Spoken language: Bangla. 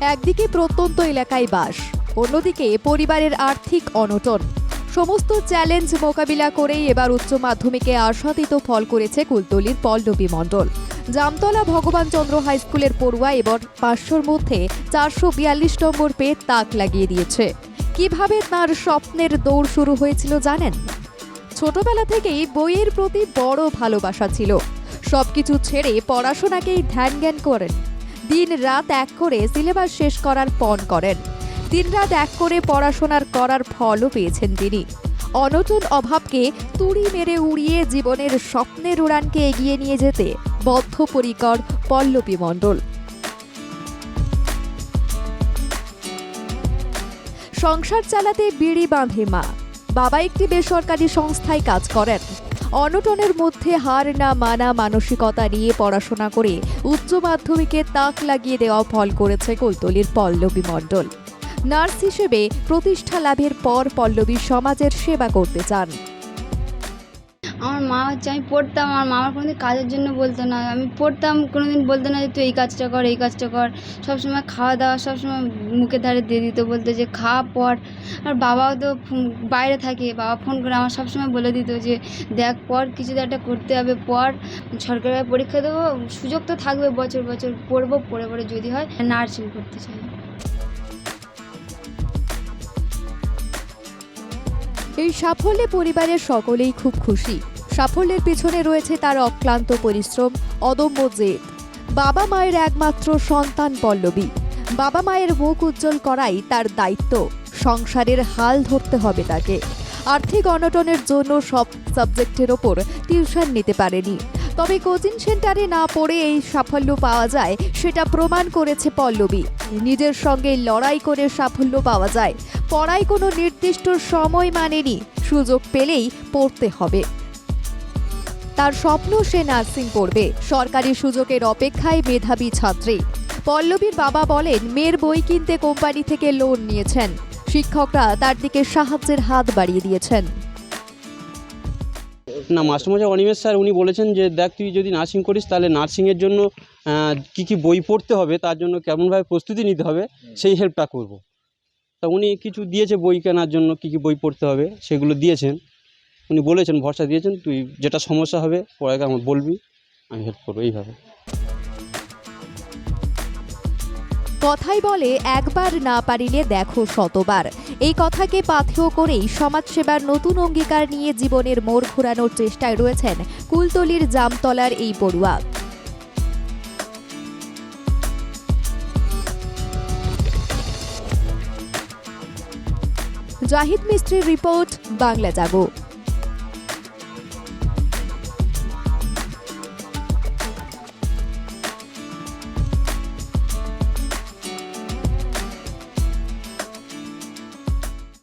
একদিকে প্রত্যন্ত এলাকায় বাস, অন্যদিকে পরিবারের আর্থিক অনটন। সমস্ত চ্যালেঞ্জ মোকাবিলা করেই এবার উচ্চ মাধ্যমিকে আশাতীত ফল করেছে কুলতলির পল্লবী মণ্ডল। জামতলা ভগবানচন্দ্র হাই স্কুলের পড়ুয়া এবার পাঁচশোর মধ্যে চারশো বিয়াল্লিশ নম্বর পেয়ে তাক লাগিয়ে দিয়েছে। কীভাবে তার স্বপ্নের দৌড় শুরু হয়েছিল জানেন? ছোটবেলা থেকেই বইয়ের প্রতি বড় ভালোবাসা ছিল। সবকিছু ছেড়ে পড়াশোনাকেই ধ্যান জ্ঞান করেন। দিন রাত এক করে সিলেবাস শেষ করার পণ করেন। দিনরাত এক করে পড়াশোনার করার ফলও পেয়েছেন তিনি। অনটন অভাবকে তুড়ি মেরে উড়িয়ে জীবনের স্বপ্নের উড়ানকে এগিয়ে নিয়ে যেতে বদ্ধপরিকর পল্লবী মণ্ডল। সংসার চালাতে বিড়ি বাঁধে মা। বাবা একটি বেসরকারি সংস্থায় কাজ করেন। অনটনের মধ্যে হার না মানা মানসিকতা নিয়ে পড়াশোনা করে উচ্চ মাধ্যমিকে তাক লাগিয়ে দেওয়া ফল করেছে কৈতলির পল্লবী মণ্ডল। নার্স হিসেবে প্রতিষ্ঠা লাভের পর পল্লবী সমাজের সেবা করতে চান। আমার মা হচ্ছে, আমি পড়তাম, আমার মা আমার কোনোদিন কাজের জন্য বলতো না। আমি পড়তাম, কোনোদিন বলতো না যে, তুই এই কাজটা কর, এই কাজটা কর। সবসময় খাওয়া দাওয়া সবসময় মুখে ধারে দিয়ে দিত, বলতো যে, খা, পড়। আর বাবাও তো বাইরে থাকে, বাবা ফোন করে আমার সবসময় বলে দিত যে, দেখ পর কিছু তো একটা করতে হবে পর সরকারি পরীক্ষা দেবো, সুযোগ তো থাকবে বছর বছর পড়ব, পড়ে পড়ে যদি হয়, নার্সিং করতে চাই। এই সাফল্যে পরিবারের সকলেই খুব খুশি। সাফল্যের পিছনে রয়েছে তার অক্লান্ত পরিশ্রম, অদম্য জেদ। বাবা মায়ের একমাত্র সন্তান পল্লবী। বাবা মায়ের মুখ উজ্জ্বল করাই তার দায়িত্ব। সংসারের হাল ধরতে হবে তাকে। আর্থিক অনটনের জন্য সব সাবজেক্টের ওপর টিউশন নিতে পারেনি। তবে কোচিং সেন্টারে না পড়ে এই সাফল্য পাওয়া যায়, সেটা প্রমাণ করেছে পল্লবী। নিজের সঙ্গে লড়াই করে সাফল্য পাওয়া যায়। পড়ায় কোনো নির্দিষ্ট সময় মানেনি, সুযোগ পেলেই পড়তে হবে। তার স্বপ্ন সে নার্সিং পড়বে সরকারি সুযোগের অপেক্ষায় মেধাবী ছাত্রী। পল্লবীর বাবা বলেন, মেয়ের বই কিনতে কোম্পানি থেকে লোন নিয়েছেন। শিক্ষকরা তার দিকে সাহায্যের হাত বাড়িয়ে দিয়েছেন। না, মাস্টারমশাই, অনিমেষ স্যার, উনি বলেছেন যে, দেখ, তুই যদি নার্সিং করিস, তাহলে নার্সিংয়ের জন্য কি কি বই পড়তে হবে, তার জন্য কেমনভাবে প্রস্তুতি নিতে হবে, সেই হেল্পটা করব। তা উনি কিছু দিয়েছে বই কেনার জন্য, কি কি বই পড়তে হবে, সেগুলো দিয়েছেন। উনি বলেছেন, ভরসা দিয়েছেন, তুই যেটা সমস্যা হবে, পরে আমার বলবি, আমি হেল্প করব। এইভাবে। কথাই বলে, একবার না পারিলে দেখো শতবার। এই কথাকে পাথেয় করেই সমাজসেবার নতুন অঙ্গীকার নিয়ে জীবনের মোড় ঘোরানোর চেষ্টায় রয়েছেন কুলতলির জামতলার এই পড়ুয়া। জাহিদ মিস্ত্রির রিপোর্ট, বাংলা জাগো।